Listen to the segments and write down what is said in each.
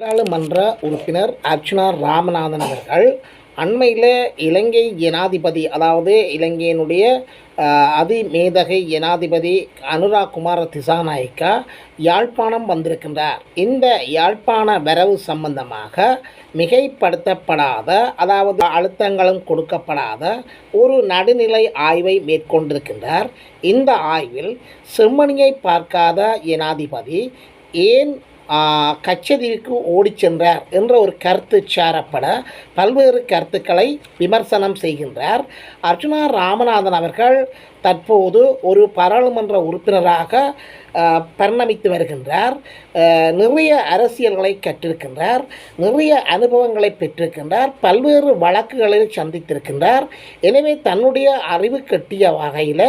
நாடாளுமன்ற உறுப்பினர் அர்ச்சனா ராமநாதன் அவர்கள் அண்மையில் இலங்கை ஜனாதிபதி அதாவது இலங்கையினுடைய அதிமேதகை ஜனாதிபதி அனுராக் குமார திசாநாயக்கா யாழ்ப்பாணம் வந்திருக்கின்றார். இந்த யாழ்ப்பாண வரவு சம்பந்தமாக மிகைப்படுத்தப்படாத அதாவது அழுத்தங்களும் கொடுக்கப்படாத ஒரு நடுநிலை ஆய்வை மேற்கொண்டிருக்கின்றார். இந்த ஆய்வில் செம்மணியை பார்க்காத ஜனாதிபதி ஏன் கச்சதீவுக்கு ஓடிச் சென்றார் என்ற ஒரு கருத்து சாரப்பட பல்வேறு கருத்துக்களை விமர்சனம் செய்கின்றார். அர்ஜுனா ராமநாதன் அவர்கள் தற்போது ஒரு பாராளுமன்ற உறுப்பினராக பரிணமித்து வருகின்றார். நிறைய அரசியல்களை கற்றிருக்கின்றார் நிறைய அனுபவங்களை பெற்றிருக்கின்றார் பல்வேறு வழக்குகளில் சந்தித்திருக்கின்றார். எனவே தன்னுடைய அறிவு கட்டிய வகையில்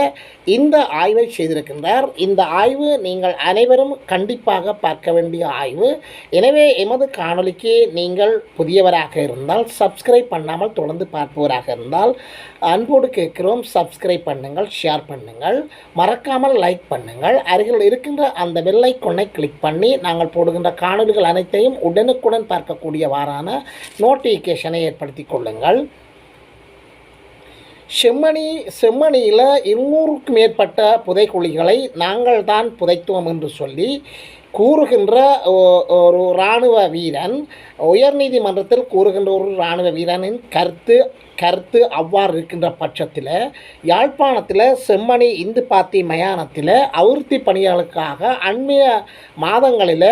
இந்த ஆய்வை செய்திருக்கின்றார். இந்த ஆய்வு நீங்கள் அனைவரும் கண்டிப்பாக பார்க்க வேண்டிய ஆய்வு. எனவே எமது காணொளிக்கு நீங்கள் புதியவராக இருந்தால் சப்ஸ்கிரைப் பண்ணாமல் தொடர்ந்து பார்ப்பவராக இருந்தால் அன்போடு கேட்கிறோம். சப்ஸ்கிரைப் பண்ணுங்கள் ஷேர் பண்ணுங்கள். மறக்காமல் லைக் பண்ணுங்கள். அருகில் இருக்கின்ற அந்த வெள்ளை கொன்னை கிளிக் பண்ணி நாங்கள் போடுகின்ற காணொளிகள் அனைத்தையும் உடனுக்குடன் பார்க்கக்கூடியவாறான நோட்டிஃபிகேஷனை ஏற்படுத்தி கொள்ளுங்கள். செம்மணி செம்மணியில் இருநூறுக்கும் மேற்பட்ட புதைக்குழிகளை நாங்கள் தான் புதைத்தோம் என்று சொல்லி கூறுகின்ற ஒரு இராணுவ வீரன் உயர்நீதிமன்றத்தில் கூறுகின்ற ஒரு இராணுவ வீரனின் கருத்து கருத்து அவ்வாறு இருக்கின்ற பட்சத்தில் யாழ்ப்பாணத்தில் செம்மணி இந்து பாத்தி மயானத்தில் அவிர்த்தி பணிகளுக்காக அண்மைய மாதங்களில்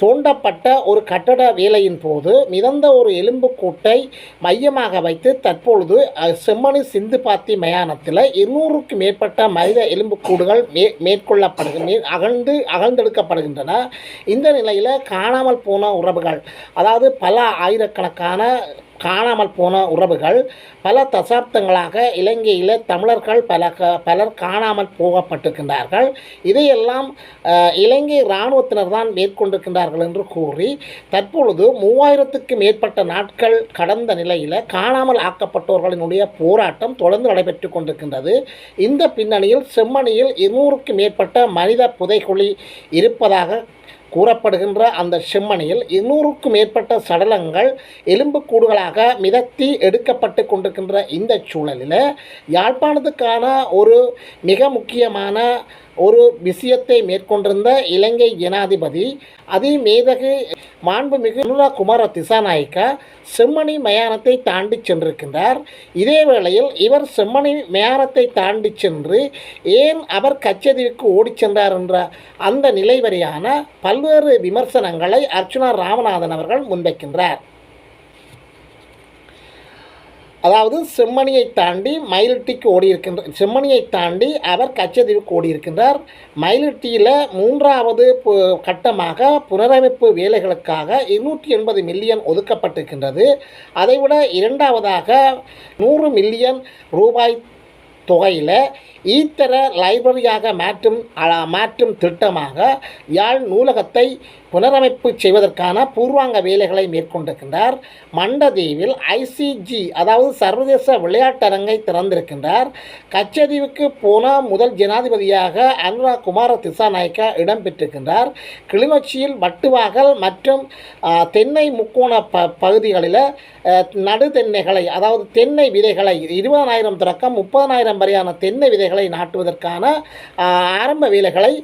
தோண்டப்பட்ட ஒரு கட்டட வேலையின் போது மிதந்த ஒரு எலும்புக்கூட்டை மையமாக வைத்து தற்பொழுது செம்மணி சிந்து பாத்தி மயானத்தில் இருநூறுக்கும் மேற்பட்ட மனித எலும்புக்கூடுகள் மே மேற்கொள்ளப்படுகின்ற மே அகழ்ந்து அகழ்ந்தெடுக்கப்படுகின்றன. இந்த நிலையில் காணாமல் போன உறவுகள் அதாவது பல ஆயிரக்கணக்கான காணாமல் போன உறவுகள் பல தசாப்தங்களாக இலங்கையில் தமிழர்கள் பல க பலர் காணாமல் போகப்பட்டிருக்கின்றார்கள். இதையெல்லாம் இலங்கை இராணுவத்தினர் தான் மேற்கொண்டிருக்கின்றார்கள் என்று கூறி தற்பொழுது மூவாயிரத்துக்கு மேற்பட்ட நாட்கள் கடந்த நிலையில் காணாமல் ஆக்கப்பட்டவர்களினுடைய போராட்டம் தொடர்ந்து நடைபெற்று கொண்டிருக்கின்றது. இந்த பின்னணியில் செம்மணியில் இருநூறுக்கு மேற்பட்ட மனித புதைகுழி இருப்பதாக கூறப்படுகின்ற அந்த செம்மணியில் இருநூறுக்கும் மேற்பட்ட சடலங்கள் எலும்புக்கூடுகளாக மிதத்தி எடுக்கப்பட்டு கொண்டிருக்கின்ற இந்த சூழலில் யாழ்ப்பாணத்துக்கான ஒரு மிக முக்கியமான ஒரு விஷயத்தை மேற்கொண்டிருந்த இலங்கை ஜனாதிபதி அதிமேதகு மாண்புமிகு அனுரா குமார திசாநாயக்கா செம்மணி மயானத்தை தாண்டி சென்றிருக்கின்றார். இதேவேளையில் இவர் செம்மணி மயானத்தை தாண்டி சென்று ஏன் அவர் கச்சதீவுக்கு ஓடிச் சென்றார் என்ற அந்த நிலை வரையான பல்வேறு விமர்சனங்களை அர்ச்சுனா ராமநாதன் அவர்கள் முன்வைக்கின்றார். அதாவது செம்மணியை தாண்டி மயிலட்டிக்கு ஓடி இருக்கின்ற செம்மணியை தாண்டி அவர் கச்சதீவுக்கு ஓடி இருக்கின்றார் மயிலட்டியில் மூன்றாவது கட்டமாக புனரமைப்பு வேலைகளுக்காக இருநூற்றி எண்பது மில்லியன் ஒதுக்கப்பட்டிருக்கின்றது. அதைவிட இரண்டாவதாக நூறு மில்லியன் ரூபாய் தொகையில் ஈத்தர லைப்ரரியாக மாற்றும் மாற்றும் திட்டமாக யாழ் நூலகத்தை புனரமைப்பு செய்வதற்கான பூர்வாங்க வேலைகளை மேற்கொண்டிருக்கின்றார். மண்டதீவில் ஐசிஜி அதாவது சர்வதேச விளையாட்டரங்கை திறந்திருக்கின்றார். கச்சதீவுக்கு போன முதல் ஜனாதிபதியாக அனுராக் குமார திசாநாயக்கா இடம்பெற்றிருக்கின்றார் கிளிநொச்சியில் வட்டுவாகல் மற்றும் தென்னை முக்கோண ப பகுதிகளில் நடு தென்னைகளை அதாவது தென்னை விதைகளை இருபதனாயிரம் தொடக்கம் முப்பதனாயிரம் வரையான தென்னை விதைகளை நாட்டுவதற்கான ஆரம்ப வேலைகளை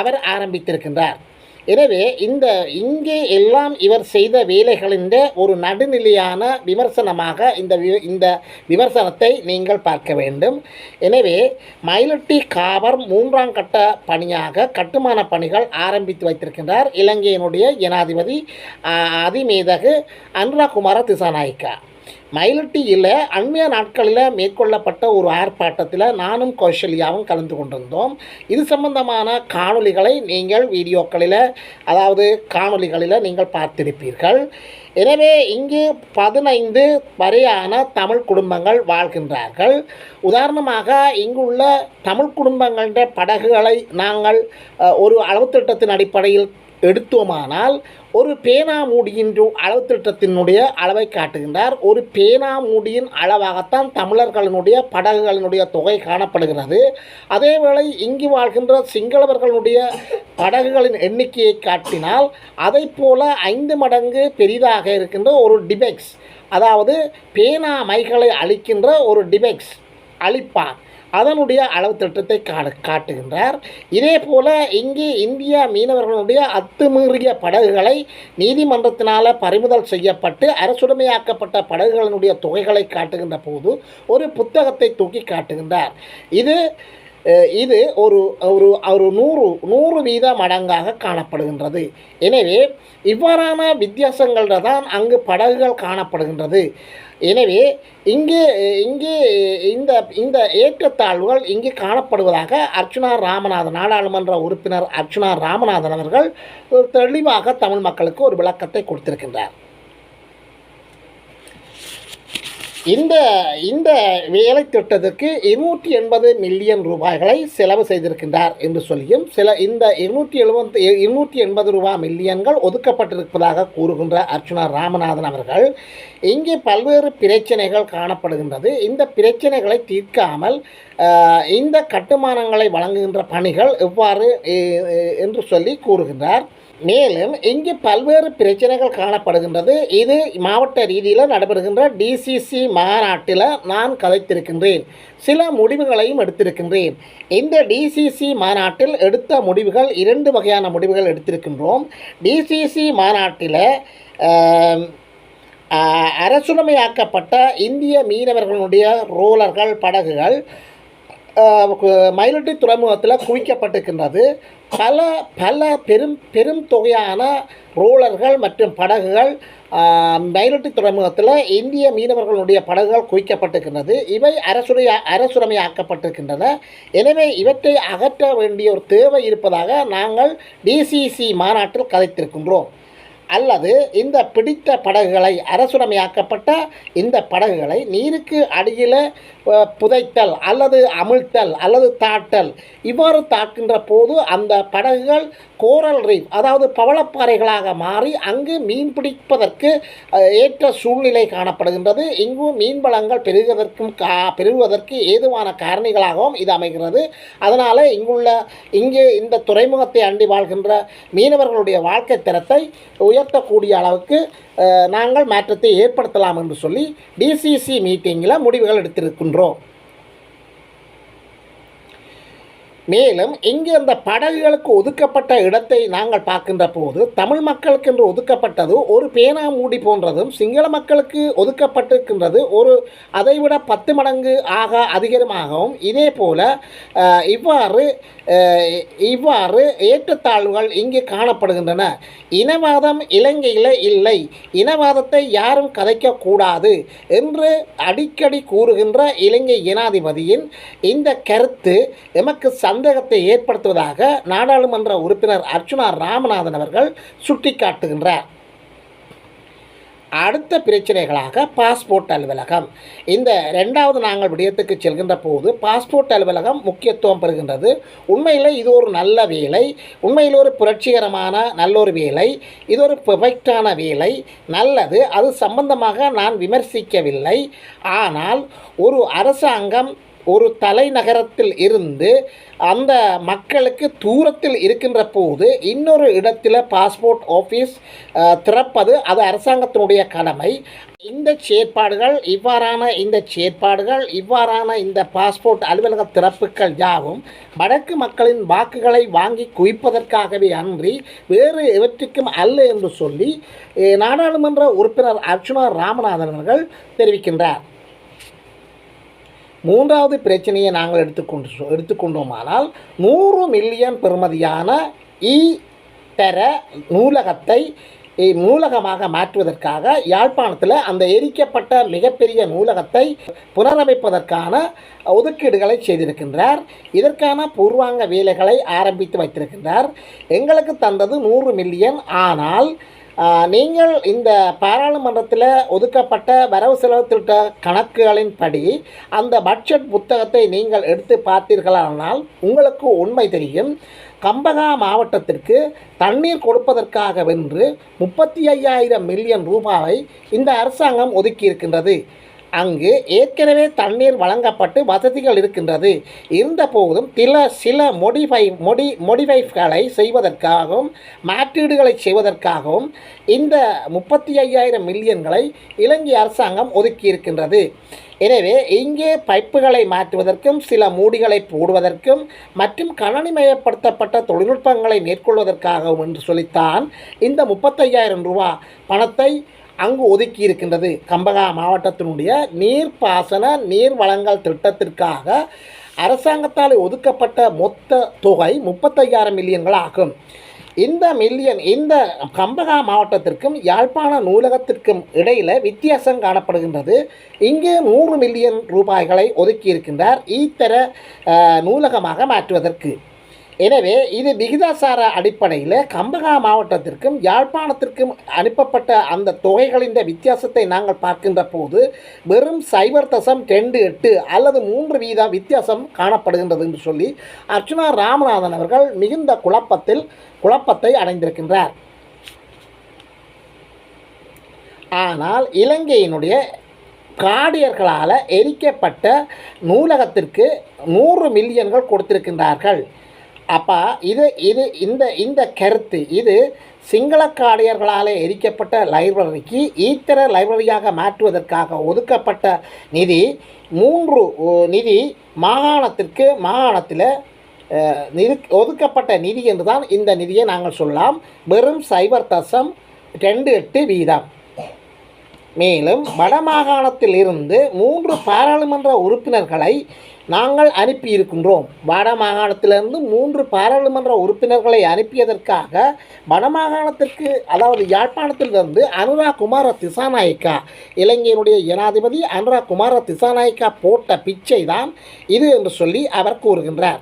அவர் ஆரம்பித்திருக்கின்றார். எனவே இந்த இங்கே எல்லாம் இவர் செய்த வேலைகளின் ஒரு நடுநிலையான விமர்சனமாக இந்த வி- இந்த விமர்சனத்தை நீங்கள் பார்க்க வேண்டும். எனவே மயிலட்டி காவர் மூன்றாம் கட்ட பணியாக கட்டுமான பணிகள் ஆரம்பித்து வைத்திருக்கின்றார் இலங்கையினுடைய ஜனாதிபதி அதிமேதகு அனுராகுமார திசாநாயக்கா. மயிலட்டி மயிலட்டியில் அண்மைய நாட்களில் மேற்கொள்ளப்பட்ட ஒரு ஆர்ப்பாட்டத்தில் நானும் கௌசல்யாவும் கலந்து கொண்டிருந்தோம். இது சம்பந்தமான காணொளிகளை நீங்கள் வீடியோக்களில் அதாவது காணொளிகளில் நீங்கள் பார்த்திருப்பீர்கள். எனவே இங்கு பதினைந்து வரையான தமிழ் குடும்பங்கள் வாழ்கின்றார்கள். உதாரணமாக இங்குள்ள தமிழ் குடும்பங்களின் படகுகளை நாங்கள் ஒரு அளவு திட்டத்தின் அடிப்படையில் எடுத்தோமானால் ஒரு பேனா மூடியின் அளவு திட்டத்தினுடைய அளவை காட்டுகின்றார். ஒரு பேனா மூடியின் அளவாகத்தான் தமிழர்களினுடைய படகுகளினுடைய தொகை காணப்படுகிறது. அதேவேளை இங்கு வாழ்கின்ற சிங்களவர்களுடைய படகுகளின் எண்ணிக்கையை காட்டினால் அதைப் போல ஐந்து மடங்கு பெரிதாக இருக்கின்ற ஒரு டிபெக்ஸ் அதாவது பேனா மைகளை அளிக்கின்ற ஒரு டிபெக்ஸ் அளிப்பான் அதனுடைய அளவு திட்டத்தை காடு காட்டுகின்றார். இதே போல இங்கே இந்திய மீனவர்களுடைய அத்துமீறிய படகுகளை நீதிமன்றத்தினால் பறிமுதல் செய்யப்பட்டு அரசுடைமையாக்கப்பட்ட படகுகளினுடைய தொகைகளை காட்டுகின்ற போது ஒரு புத்தகத்தை தூக்கி காட்டுகின்றார். இது இது ஒரு ஒரு ஒரு நூறு நூறு வீத மடங்காக காணப்படுகின்றது. எனவே இவ்வாறான வித்தியாசங்களில் தான் அங்கு படகுகள் காணப்படுகின்றது. எனவே இங்கே இங்கே இந்த இந்த ஏற்றத்தாழ்வுகள் இங்கே காணப்படுவதாக அர்ச்சுனா ராமநாதன் நாடாளுமன்ற உறுப்பினர் அர்ச்சுனா ராமநாதன் அவர்கள் தெளிவாக தமிழ் மக்களுக்கு ஒரு விளக்கத்தை கொடுத்திருக்கின்றார். இந்த இந்த வேலை திட்டத்திற்கு இருநூற்றி எண்பது மில்லியன் ரூபாய்களை செலவு செய்திருக்கின்றார் என்று சொல்லியும் சில இந்த இருநூற்றி எழுபத்து இருநூற்றி எண்பது ரூபாய் மில்லியன்கள் ஒதுக்கப்பட்டிருப்பதாக கூறுகின்ற அர்ச்சுனா ராமநாதன் அவர்கள் இங்கே பல்வேறு பிரச்சனைகள் காணப்படுகின்றது. இந்த பிரச்சனைகளை தீர்க்காமல் இந்த கட்டுமானங்களை வழங்குகின்ற பணிகள் எவ்வாறு என்று சொல்லி கூறுகின்றார். மேலும் இங்கு பல்வேறு பிரச்சனைகள் காணப்படுகின்றது. இது மாவட்ட ரீதியில் நடைபெறுகின்ற டிசிசி மாநாட்டில் நான் கதைத்திருக்கின்றேன். சில முடிவுகளையும் எடுத்திருக்கின்றேன். இந்த டிசிசி மாநாட்டில் எடுத்த முடிவுகள் இரண்டு வகையான முடிவுகள் எடுத்திருக்கின்றோம். டிசிசி மாநாட்டில் ஆம், அரசுடைமையாக்கப்பட்ட இந்திய மீனவர்களுடைய ரோலர்கள் படகுகள் மயிலட்டி துறைமுகத்தில் குவிக்கப்பட்டிருக்கின்றது. பல பல பெரும் பெரும் தொகையான ரோலர்கள் மற்றும் படகுகள் மயிலட்டி துறைமுகத்தில் இந்திய மீனவர்களுடைய படகுகள் குவிக்கப்பட்டிருக்கின்றது. இவை அரசுடைய ஆக்கப்பட்டிருக்கின்றன எனவே இவற்றை அகற்ற வேண்டிய ஒரு தேவை இருப்பதாக நாங்கள் டிசிசி மாநாட்டில் கதைத்திருக்கின்றோம். அல்லது இந்த பிடித்த படகுகளை அரசுடமையாக்கப்பட்ட இந்த படகுகளை நீருக்கு அடியில் புதைத்தல் அல்லது அமிழ்த்தல் அல்லது தாட்டல். இவ்வாறு தாக்கின்ற போது அந்த படகுகள் கோரல் ரீஃப் அதாவது பவளப்பாறைகளாக மாறி அங்கு மீன் பிடிப்பதற்கு ஏற்ற சூழ்நிலை காணப்படுகின்றது. இங்கு மீன் வளங்கள் பெருகுவதற்கும் கா பெருகுவதற்கு ஏதுவான காரணிகளாகவும் இது அமைகிறது. அதனால் இங்குள்ள இங்கே இந்த துறைமுகத்தை அண்டி வாழ்கின்ற மீனவர்களுடைய வாழ்க்கை தரத்தை உயர்த்தக்கூடிய அளவுக்கு நாங்கள் மாற்றத்தை ஏற்படுத்தலாம் என்று சொல்லி டிசிசி மீட்டிங்கில் முடிவுகள் எடுத்திருக்கின்றோம். compró மேலும் இங்கு அந்த படகுகளுக்கு ஒதுக்கப்பட்ட இடத்தை நாங்கள் பார்க்கின்ற போது தமிழ் மக்களுக்கு என்று ஒதுக்கப்பட்டது ஒரு பேனா மூடி போன்றதும் சிங்கள மக்களுக்கு ஒதுக்கப்பட்டிருக்கின்றது ஒரு அதைவிட பத்து மடங்கு ஆக அதிகமாகவும் இதே போல இவ்வாறு இவ்வாறு ஏற்றத்தாழ்வுகள் இங்கு காணப்படுகின்றன. இனவாதம் இலங்கையில் இல்லை. இனவாதத்தை யாரும் கதைக்கக்கூடாது என்று அடிக்கடி கூறுகின்ற இலங்கை ஜனாதிபதியின் இந்த கருத்து எமக்கு சந்தேகத்தை ஏற்படுத்துவதாக நாடாளுமன்ற உறுப்பினர் அர்ச்சுனா ராமநாதன் அவர்கள் சுட்டிக்காட்டுகின்றார். அடுத்த பிரச்சனைகளாக பாஸ்போர்ட் அலுவலகம். இந்த ரெண்டாவது நாங்கள் விடயத்துக்கு செல்கின்ற போது பாஸ்போர்ட் அலுவலகம் முக்கியத்துவம் பெறுகின்றது. உண்மையில் இது ஒரு நல்ல வேலை. உண்மையில் ஒரு புரட்சிகரமான நல்ல ஒரு வேலை. இது ஒரு பெர்ஃபெக்டான வேலை. நல்லது. அது சம்பந்தமாக நான் விமர்சிக்கவில்லை. ஆனால் ஒரு அரசாங்கம் ஒரு தலைநகரத்தில் இருந்து அந்த மக்களுக்கு தூரத்தில் இருக்கின்ற போது இன்னொரு இடத்துல பாஸ்போர்ட் ஆஃபீஸ் திறப்பது அது அரசாங்கத்தினுடைய கடமை. இந்த செயற்பாடுகள் இவ்வாறான இந்த செயற்பாடுகள் இவ்வாறான இந்த பாஸ்போர்ட் அலுவலக திறப்புகள் யாவும் வடக்கு மக்களின் வாக்குகளை வாங்கி குவிப்பதற்காகவே அன்றி வேறு எவற்றுக்கும் அல்ல என்று சொல்லி நாடாளுமன்ற உறுப்பினர் அர்ச்சுனா ராமநாதன் அவர்கள் தெரிவிக்கின்றார். மூன்றாவது பிரச்சனையை நாங்கள் எடுத்துக்கொண்டு எடுத்துக்கொண்டோமானால் நூறு மில்லியன் பெறுமதியான இ தர நூலகத்தை நூலகமாக மாற்றுவதற்காக யாழ்ப்பாணத்தில் அந்த எரிக்கப்பட்ட மிகப்பெரிய நூலகத்தை புனரமைப்பதற்கான ஒதுக்கீடுகளை செய்திருக்கின்றார். இதற்கான பூர்வாங்க வேலைகளை ஆரம்பித்து வைத்திருக்கின்றார். எங்களுக்கு தந்தது நூறு மில்லியன். ஆனால் நீங்கள் இந்த பாராளுமன்றத்தில் ஒதுக்கப்பட்ட வரவு செலவு திட்ட கணக்குகளின்படி அந்த பட்ஜெட் புத்தகத்தை நீங்கள் எடுத்து பார்த்தீர்களானால் உங்களுக்கு உண்மை தெரியும். கம்பகா மாவட்டத்திற்கு தண்ணீர் கொடுப்பதற்காக வென்று முப்பத்தி ஐயாயிரம் மில்லியன் ரூபாவை இந்த அரசாங்கம் ஒதுக்கியிருக்கின்றது. அங்கு ஏற்கனவே தண்ணீர் வழங்கப்பட்டு வசதிகள் இருக்கின்றது. இருந்தபோதும் சில சில மொடிஃபை மொடி மொடிஃபைகளை செய்வதற்காகவும் மாற்றீடுகளை செய்வதற்காகவும் இந்த முப்பத்தி ஐயாயிரம் மில்லியன்களை இலங்கை அரசாங்கம் ஒதுக்கியிருக்கின்றது. எனவே இங்கே பைப்புகளை மாற்றுவதற்கும் சில மூடிகளை போடுவதற்கும் மற்றும் கணனிமயப்படுத்தப்பட்ட தொழில்நுட்பங்களை மேற்கொள்வதற்காகவும் என்று சொல்லித்தான் இந்த முப்பத்தையாயிரம் ரூபா பணத்தை அங்கு ஒதுக்கி இருக்கின்றது கம்பகா மாவட்டத்தினுடைய நீர்ப்பாசன நீர் வழங்கல் திட்டத்திற்காக அரசாங்கத்தால் ஒதுக்கப்பட்ட மொத்த தொகை முப்பத்தையாயிரம் மில்லியன்கள் ஆகும். இந்த மில்லியன் இந்த கம்பகா மாவட்டத்திற்கும் யாழ்ப்பாண நூலகத்திற்கும் இடையில் வித்தியாசம் காணப்படுகின்றது. இங்கு நூறு மில்லியன் ரூபாய்களை ஒதுக்கியிருக்கின்றார் ஈத்தர நூலகமாக மாற்றுவதற்கு. எனவே இது விகிதாசார அடிப்படையில் கம்பகா மாவட்டத்திற்கும் யாழ்ப்பாணத்திற்கும் அனுப்பப்பட்ட அந்த தொகைகளின் வித்தியாசத்தை நாங்கள் பார்க்கின்ற போது வெறும் சைபர் தசம் ரெண்டு எட்டு அல்லது மூன்று வீதம் வித்தியாசம் காணப்படுகின்றது என்று சொல்லி அர்ச்சுனா ராமநாதன் அவர்கள் மிகுந்த குழப்பத்தில் குழப்பத்தை அடைந்திருக்கின்றார். ஆனால் இலங்கையினுடைய காடியர்களால் எரிக்கப்பட்ட நூலகத்திற்கு நூறு மில்லியன்கள் கொடுத்திருக்கின்றார்கள். அப்போ இது இது இந்த இந்த கருத்து இது சிங்கள காடியர்களால் எரிக்கப்பட்ட லைப்ரரிக்கு ஈத்தர லைப்ரரியாக மாற்றுவதற்காக ஒதுக்கப்பட்ட நிதி மூன்று நிதி மாகாணத்திற்கு மாகாணத்தில் நிதி ஒதுக்கப்பட்ட நிதி என்று தான் இந்த நிதியை நாங்கள் சொல்லலாம். வெறும் சைபர் தசம் ரெண்டு எட்டு வீதம். மேலும் வடமாகாணத்தில் இருந்து மூன்று பாராளுமன்ற உறுப்பினர்களை நாங்கள் அனுப்பியிருக்கின்றோம். வடமாகாணத்திலிருந்து மூன்று பாராளுமன்ற உறுப்பினர்களை அனுப்பியதற்காக வடமாகாணத்திற்கு அதாவது யாழ்ப்பாணத்திலிருந்து அனுரா குமார திசாநாயக்கா இலங்கையினுடைய ஜனாதிபதி அனுரா குமார திசாநாயக்கா போட்ட பிச்சை தான் இது என்று சொல்லி அவர் கூறுகின்றார்.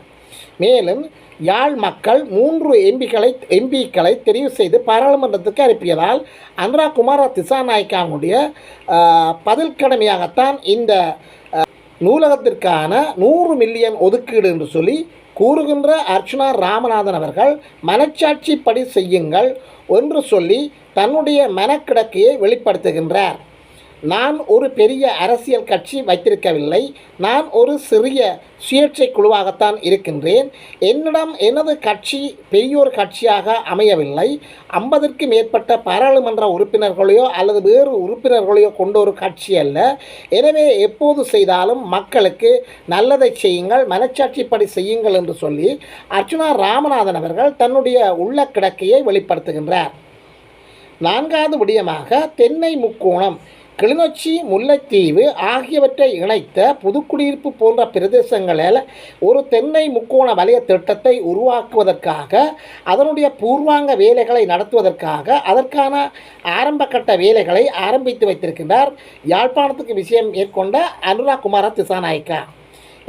மேலும் யாழ் மக்கள் மூன்று எம்பிக்களை எம்பிக்களை தெரிவு செய்து பாராளுமன்றத்துக்கு அனுப்பியதால் அனுரா குமார திசாநாயக்காவுடைய பதில் கடமையாகத்தான் இந்த நூலகத்திற்கான நூறு மில்லியன் ஒதுக்கீடு என்று சொல்லி கூறுகின்ற அர்ச்சனா ராமநாதன் அவர்கள் மனச்சாட்சிப்படி செய்யுங்கள் என்று சொல்லி தன்னுடைய மனக்கிடக்கையை வெளிப்படுத்துகின்றார். நான் ஒரு பெரிய அரசியல் கட்சி வைத்திருக்கவில்லை. நான் ஒரு சிறிய சுயேட்சை குழுவாகத்தான் இருக்கின்றேன். என்னிடம் எனது கட்சி பெரியோர் கட்சியாக அமையவில்லை. ஐம்பதற்கு மேற்பட்ட பாராளுமன்ற உறுப்பினர்களையோ அல்லது வேறு உறுப்பினர்களையோ கொண்ட ஒரு கட்சி அல்ல. எனவே எப்போது செய்தாலும் மக்களுக்கு நல்லதை செய்யுங்கள் மனச்சாட்சிப்படி செய்யுங்கள் என்று சொல்லி அர்ச்சுனா ராமநாதன் அவர்கள் தன்னுடைய உள்ள கிடக்கையை வெளிப்படுத்துகின்றார். நான்காவது விடயமாக தென்னை முக்கோணம் கிளிநொச்சி முல்லைத்தீவு ஆகியவற்றை இணைத்த புதுக்குடியிருப்பு போன்ற பிரதேசங்களில் ஒரு தென்னை முக்கோண வலய திட்டத்தை உருவாக்குவதற்காக அதனுடைய பூர்வாங்க வேலைகளை நடத்துவதற்காக அதற்கான ஆரம்பகட்ட வேலைகளை ஆரம்பித்து வைத்திருக்கின்றார் யாழ்ப்பாணத்துக்கு விஷயம் மேற்கொண்ட அனுரா குமார திசாநாயக்கா.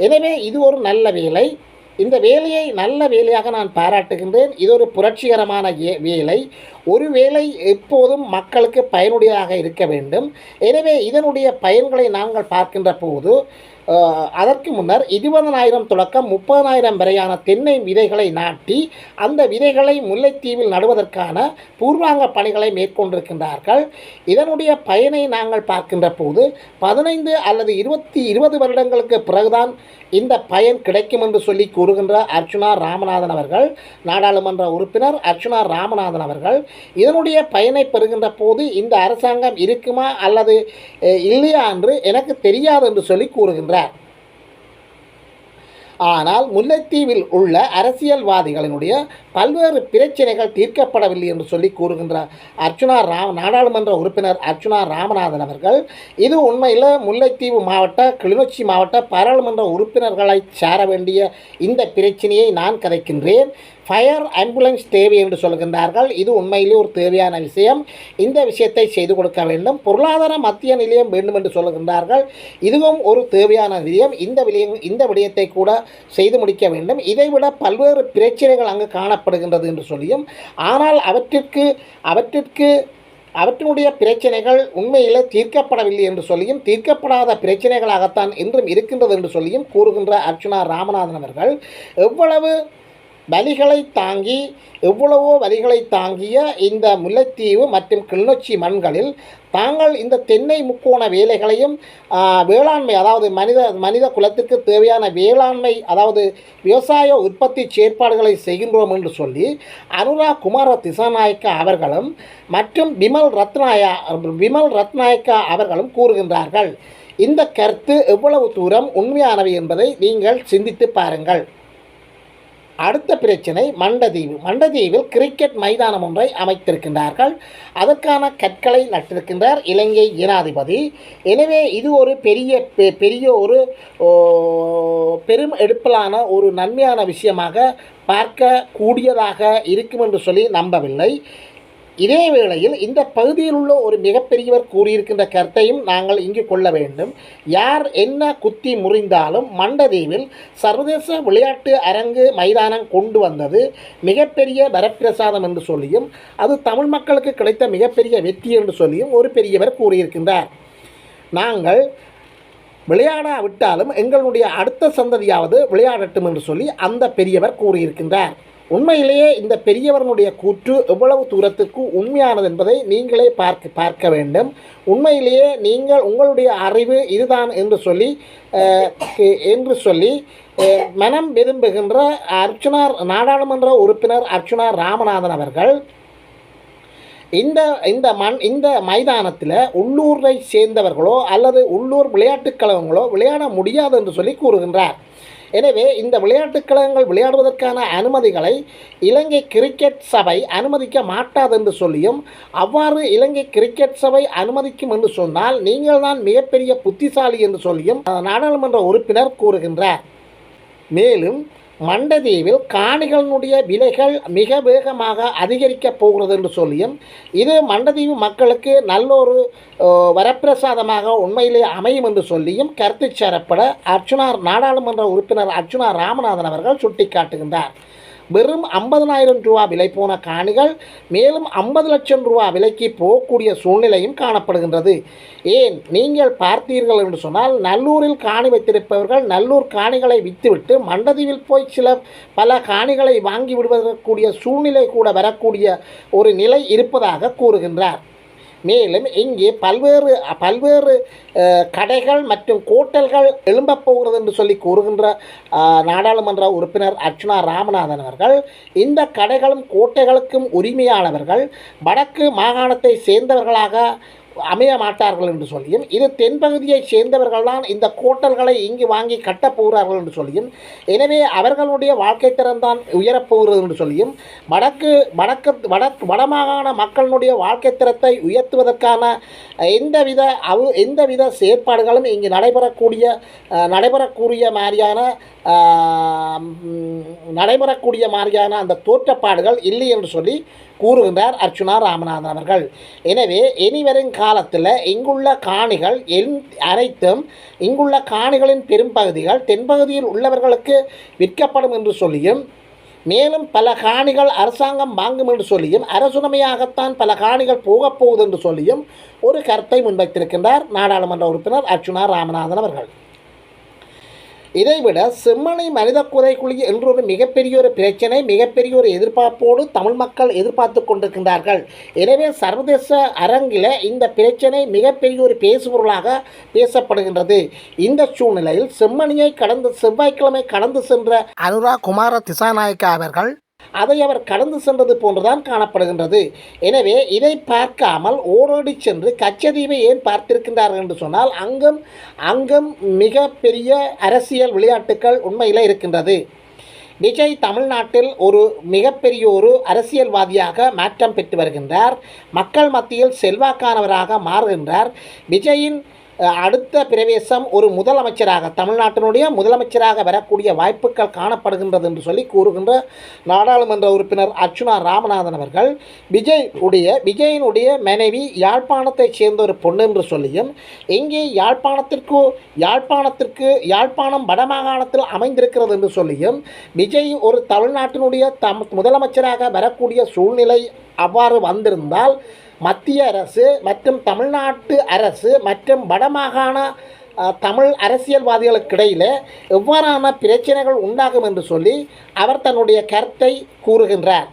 எனவே இது ஒரு நல்ல வேலை. இந்த வேலையை நல்ல வேலையாக நான் பாராட்டுகின்றேன். இது ஒரு புரட்சிகரமான ஏ- வேலை. ஒரு வேலை எப்போதும் மக்களுக்கு பயனுடையதாக இருக்க வேண்டும். எனவே இதனுடைய பயன்களை நாங்கள் பார்க்கின்ற போது அதற்கு முன்னர் இருபதனாயிரம் தொடக்கம் முப்பதனாயிரம் வரையான தென்னை விதைகளை நாட்டி அந்த விதைகளை முல்லைத்தீவில் நடுவதற்கான பூர்வாங்க பணிகளை மேற்கொண்டிருக்கின்றார்கள். இதனுடைய பயனை நாங்கள் பார்க்கின்ற போது பதினைந்து அல்லது இருபத்தி இருபது வருடங்களுக்கு பிறகுதான் இந்த பயன் கிடைக்கும் என்று சொல்லி கூறுகின்ற அர்ச்சுனா ராமநாதன் அவர்கள் நாடாளுமன்ற உறுப்பினர் அர்ச்சுனா ராமநாதன் அவர்கள் இதனுடைய பயனை பெறுகின்ற போது இந்த அரசாங்கம் இருக்குமா அல்லது இல்லையா என்று எனக்கு தெரியாது என்று சொல்லி கூறுகின்றார் ஆனால் முல்லைத்தீவில் உள்ள அரசியல்வாதிகளினுடைய பல்வேறு பிரச்சனைகள் தீர்க்கப்படவில்லை என்று சொல்லி கூறுகின்ற அர்ச்சுனா ராம் நாடாளுமன்ற உறுப்பினர் அர்ச்சுனா ராமநாதன் அவர்கள் இது உண்மையில் முல்லைத்தீவு மாவட்ட கிளிநொச்சி மாவட்ட பாராளுமன்ற உறுப்பினர்களை சேர வேண்டிய இந்த பிரச்சனையை நான் கதைக்கின்றேன். ஃபயர் ஆம்புலன்ஸ் தேவை என்று சொல்கின்றார்கள். இது உண்மையிலே ஒரு தேவையான விஷயம். இந்த விஷயத்தை செய்து கொடுக்க வேண்டும். பொருளாதார மத்திய நிலையம் வேண்டும் என்று சொல்கின்றார்கள். இதுவும் ஒரு தேவையான விடயம் இந்த விடயம் இந்த விடயத்தை கூட செய்து முடிக்க வேண்டும். இதைவிட பல்வேறு பிரச்சனைகள் அங்கு காணப்படுகின்றது என்று சொல்லியும் ஆனால் அவற்றிற்கு அவற்றிற்கு அவற்றினுடைய பிரச்சனைகள் உண்மையில் தீர்க்கப்படவில்லை என்று சொல்லியும் தீர்க்கப்படாத பிரச்சனைகளாகத்தான் இன்றும் இருக்கின்றது என்று சொல்லியும் கூறுகின்ற அர்ச்சுனா ராமநாதன் அவர்கள் எவ்வளவு வலிகளை தாங்கி எவ்வளவோ வலிகளை தாங்கிய இந்த முல்லைத்தீவு மற்றும் கிளிநொச்சி மண்களில் தாங்கள் இந்த தென்னை முக்கோண வேலைகளையும் வேளாண்மை அதாவது மனித மனித குலத்திற்கு தேவையான வேளாண்மை அதாவது விவசாய உற்பத்தி செயற்பாடுகளை செய்கின்றோம் என்று சொல்லி அனுரா குமார திசாநாயக்கா அவர்களும் மற்றும் விமல் ரத்னாயா விமல் ரத்நாயக்கா அவர்களும் கூறுகின்றார்கள். இந்த கருத்து எவ்வளவு தூரம் உண்மையானவை என்பதை நீங்கள் சிந்தித்து பாருங்கள். அடுத்த பிரச்சனை மண்டதீவு. மண்டதீவில் கிரிக்கெட் மைதானம் ஒன்றை அமைத்திருக்கின்றார்கள். அதற்கான கற்களை நட்டிருக்கின்றார் இலங்கை ஜனாதிபதி. எனவே இது ஒரு பெரிய பெ- பெரிய ஒரு பெரும் எடுப்பிலான ஒரு நன்மையான விஷயமாக பார்க்க கூடியதாக இருக்கும் என்று சொல்லி நம்பவில்லை. இதே வேளையில் இந்த பகுதியில் உள்ள ஒரு மிகப்பெரியவர் கூறியிருக்கின்ற கருத்தையும் நாங்கள் இங்கு கொள்ள வேண்டும். யார் என்ன குத்தி முறிந்தாலும் மண்டதீவில் சர்வதேச விளையாட்டு அரங்கு மைதானம் கொண்டு வந்தது மிகப்பெரிய வரப்பிரசாதம் என்று சொல்லியும் அது தமிழ் மக்களுக்கு கிடைத்த மிகப்பெரிய வெற்றி என்று சொல்லியும் ஒரு பெரியவர் கூறியிருக்கின்றார். நாங்கள் விளையாடாவிட்டாலும் எங்களுடைய அடுத்த சந்ததியாவது விளையாடட்டும் என்று சொல்லி அந்த பெரியவர் கூறியிருக்கின்றார். உண்மையிலேயே இந்த பெரியவர்களுடைய கூற்று எவ்வளவு தூரத்துக்கு உண்மையானது என்பதை நீங்களே பார்க்க பார்க்க வேண்டும். உண்மையிலேயே நீங்கள் உங்களுடைய அறிவு இதுதான் என்று சொல்லி என்று சொல்லி மனம் விரும்புகின்ற அர்ச்சுனா நாடாளுமன்ற உறுப்பினர் அர்ச்சுனா ராமநாதன் அவர்கள் இந்த இந்த மண் இந்த மைதானத்தில் உள்ளூரை சேர்ந்தவர்களோ அல்லது உள்ளூர் விளையாட்டுக் கழகங்களோ விளையாட முடியாது என்று சொல்லி கூறுகின்றார். எனவே இந்த விளையாட்டுக் கழகங்கள் விளையாடுவதற்கான அனுமதிகளை இலங்கை கிரிக்கெட் சபை அனுமதிக்க மாட்டாது என்று சொல்லியும் அவ்வாறு இலங்கை கிரிக்கெட் சபை அனுமதிக்கும் என்று சொன்னால் நீங்கள் தான் மிகப்பெரிய புத்திசாலி என்று சொல்லியும் நாடாளுமன்ற உறுப்பினர் கூறுகின்றார். மேலும் மண்டதீவில் காணிகளினுடைய விலைகள் மிக வேகமாக அதிகரிக்கப் போகிறது என்று சொல்லியும் இது மண்டதீவு மக்களுக்கு நல்லொரு வரப்பிரசாதமாக உண்மையிலே அமையும் என்று சொல்லியும் கருத்து சேரப்பட அர்ச்சுனார் நாடாளுமன்ற உறுப்பினர் அர்ச்சுனா ராமநாதன் அவர்கள் சுட்டிக்காட்டுகின்றார். வெறும் ஐம்பதனாயிரம் ரூபா விலை போன காணிகள் மேலும் ஐம்பது லட்சம் ரூபா விலைக்கு போகக்கூடிய சூழ்நிலையும் காணப்படுகின்றது. ஏன்? நீங்கள் பார்த்தீர்கள் என்று சொன்னால் நல்லூரில் காணி வைத்திருப்பவர்கள் நல்லூர் காணிகளை விற்றுவிட்டு மண்டதீவில் போய் சில பல காணிகளை வாங்கி விடுவதற்குரிய சூழ்நிலை கூட வரக்கூடிய ஒரு நிலை இருப்பதாக கூறுகின்றார். மேலும் இங்கே பல்வேறு பல்வேறு கடைகள் மற்றும் கோட்டல்கள் எழும்பப் போகிறது என்று சொல்லி கூறுகின்ற நாடாளுமன்ற உறுப்பினர் அர்ச்சுனா ராமநாதன் அவர்கள் இந்த கடைகளும் கோட்டைகளுக்கும் உரிமையானவர்கள் வடக்கு மாகாணத்தை சேர்ந்தவர்களாக அமைய மாட்டார்கள் என்று சொல்லியும் இது தென்பகுதியைச் சேர்ந்தவர்கள்தான் இந்த கோட்டல்களை இங்கு வாங்கி கட்டப் போகிறார்கள் என்று சொல்லியும் எனவே அவர்களுடைய வாழ்க்கை திறன்தான் உயரப்போகிறது என்று சொல்லியும் வடக்கு வடக்கு வட வடமாகாண மக்களுடைய வாழ்க்கை தரத்தை உயர்த்துவதற்கான எந்தவித அவு எந்தவித செயற்பாடுகளும் இங்கு நடைபெறக்கூடிய நடைபெறக்கூடிய மாதிரியான நடைபெறக்கூடிய மாதிரியான அந்த தோற்றப்பாடுகள் இல்லை என்று சொல்லி கூறுகின்றார் அர்ச்சுனா ராமநாதன் அவர்கள். எனவே இனிவரும் காலத்தில் இங்குள்ள காணிகள் என் அனைத்தும் இங்குள்ள காணிகளின் பெரும்பகுதிகள் தென்பகுதியில் உள்ளவர்களுக்கு விற்கப்படும் என்று சொல்லியும் மேலும் பல காணிகள் அரசாங்கம் வாங்கும் என்று சொல்லியும் அரசுரிமையாகத்தான் பல காணிகள் போகப் போகுது என்று சொல்லியும் ஒரு கருத்தை முன்வைத்திருக்கின்றார் நாடாளுமன்ற உறுப்பினர் அர்ச்சுனா ராமநாதன் அவர்கள். இதைவிட செம்மணி மனித குறைக்குழி என்றொரு மிகப்பெரிய ஒரு பிரச்சனை மிகப்பெரிய ஒரு எதிர்பார்ப்போடு தமிழ் மக்கள் எதிர்பார்த்து கொண்டிருக்கின்றார்கள். எனவே சர்வதேச அரங்கில் இந்த பிரச்சனை மிகப்பெரிய ஒரு பேசுபொருளாக பேசப்படுகின்றது. இந்த சூழ்நிலையில் செம்மணியை கடந்து செவ்வாய்க்கிழமை கடந்து சென்ற அனுரா குமார திசாநாயக்கா அவர்கள் அதை அவர் கடந்து சென்றது போன்றுதான் காணப்படுகின்றது. எனவே இதை பார்க்காமல் ஓடோடி சென்று கச்சதீவை ஏன் பார்த்திருக்கின்றார்கள் என்று சொன்னால் அங்கும் அங்கும் மிக பெரிய அரசியல் விளையாட்டுக்கள் உண்மையில் இருக்கின்றது. விஜய் தமிழ்நாட்டில் ஒரு மிகப்பெரிய ஒரு அரசியல்வாதியாக மாற்றம் பெற்று வருகின்றார். மக்கள் மத்தியில் செல்வாக்கானவராக மாறுகின்றார். விஜயின் அடுத்த பிரவேசம் ஒரு முதலமைச்சராக தமிழ்நாட்டினுடைய முதலமைச்சராக வரக்கூடிய வாய்ப்புகள் காணப்படுகின்றது என்று சொல்லி கூறுகின்ற நாடாளுமன்ற உறுப்பினர் அர்ச்சுனா ராமநாதன் அவர்கள் விஜய் உடைய விஜயினுடைய மனைவி யாழ்ப்பாணத்தைச் சேர்ந்த ஒரு பொண்ணு என்று சொல்லியும் எங்கே யாழ்ப்பாணத்திற்கு யாழ்ப்பாணத்திற்கு யாழ்ப்பாணம் வடமாகாணத்தில் அமைந்திருக்கிறது என்று சொல்லியும் விஜய் ஒரு தமிழ்நாட்டினுடைய தம் முதலமைச்சராக வரக்கூடிய சூழ்நிலை அவ்வாறு வந்திருந்தால் மத்திய அரசு மற்றும் தமிழ்நாட்டு அரசு மற்றும் வடமாகாண தமிழ் அரசியல்வாதிகளுக்கிடையில் எவ்வாறான பிரச்சனைகள் உண்டாகும் என்று சொல்லி அவர் தன்னுடைய கருத்தை கூறுகின்றார்.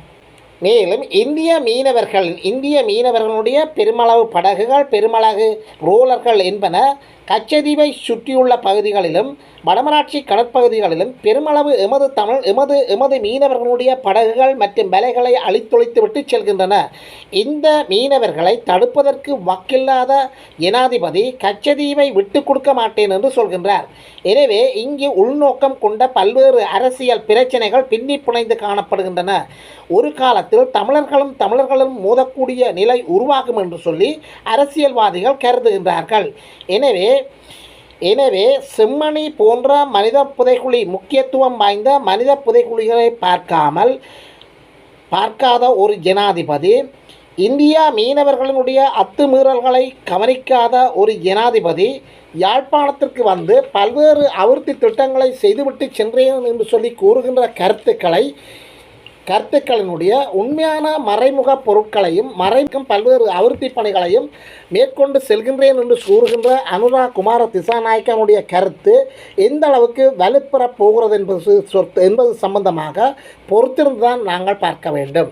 மேலும் இந்திய மீனவர்கள் இந்திய மீனவர்களுடைய பெருமளவு படகுகள் பெருமளவு ரோலர்கள் என்பன கச்சதீவை சுற்றியுள்ள பகுதிகளிலும் வடமராட்சி கடற்பகுதிகளிலும் பெருமளவு எமது தமிழ் எமது எமது மீனவர்களுடைய படகுகள் மற்றும் வலைகளை அழித்தொழித்துவிட்டு செல்கின்றன. இந்த மீனவர்களை தடுப்பதற்கு வக்கில்லாத ஜனாதிபதி கச்சதீவை விட்டு கொடுக்க மாட்டேன் என்று சொல்கின்றார். எனவே இங்கு உள்நோக்கம் கொண்ட பல்வேறு அரசியல் பிரச்சனைகள் பின்னி புனைந்து காணப்படுகின்றன. ஒரு காலத்தில் தமிழர்களும் தமிழர்களும் மோதக்கூடிய நிலை உருவாகும் என்று சொல்லி அரசியல்வாதிகள் கருதுகின்றார்கள். எனவே எனவே செம்மணி போன்ற மனித புதைக்குழி முக்கியத்துவம் வாய்ந்த மனித புதைக்குழிகளை பார்க்காமல் பார்க்காத ஒரு ஜனாதிபதி இந்தியா மீனவர்களினுடைய அத்துமீறல்களை கவனிக்காத ஒரு ஜனாதிபதி யாழ்ப்பாணத்திற்கு வந்து பல்வேறு அபிவிருத்தி திட்டங்களை செய்துவிட்டு சென்றேன் என்று சொல்லி கூறுகின்ற கருத்துக்களை கருத்துக்களினுடைய உண்மையான மறைமுக பொருட்களையும் மறைக்கும் பல்வேறு அபிவிருத்தி பணிகளையும் மேற்கொண்டு செல்கின்றேன் என்று கூறுகின்ற அனுரா குமார திசாநாயக்கனுடைய கருத்து எந்த அளவுக்கு வலுப்பெறப் போகிறது என்பது சொத்து என்பது சம்பந்தமாக பொறுத்திருந்துதான் நாங்கள் பார்க்க வேண்டும்.